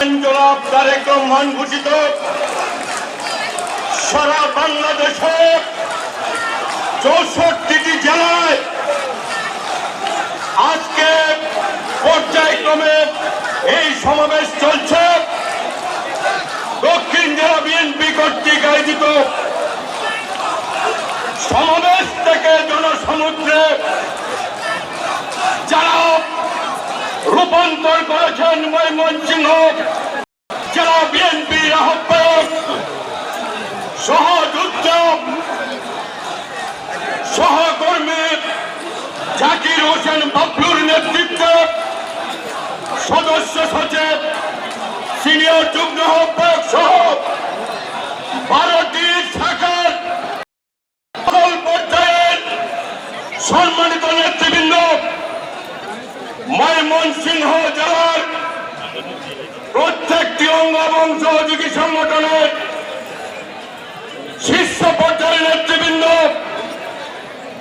জনাব তারেক ঘোষিত সারা চৌষট্টিটি জেলায় আজকে পর্যায়ক্রমে এই সমাবেশ চলছে। দক্ষিণ জেলা বিএনপি কর্তৃক আয়োজিত সমাবেশ থেকে জনসমুদ্রে রূপান্তর করেছেন ময়মনসিংহ জেলা বিএনপির আহ্বায়ক সহকর্মী জাকির হোসেন বাবলুর নেতৃত্বে সদস্য সচিব সিনিয়র যুগ্ম আহ্বায়ক সহ বারোটি শাখার সম্মানিত নেতৃবৃন্দ ময়মনসিংহ জেলার প্রত্যেকটি অঙ্গ এবং সহযোগী সংগঠনের শীর্ষ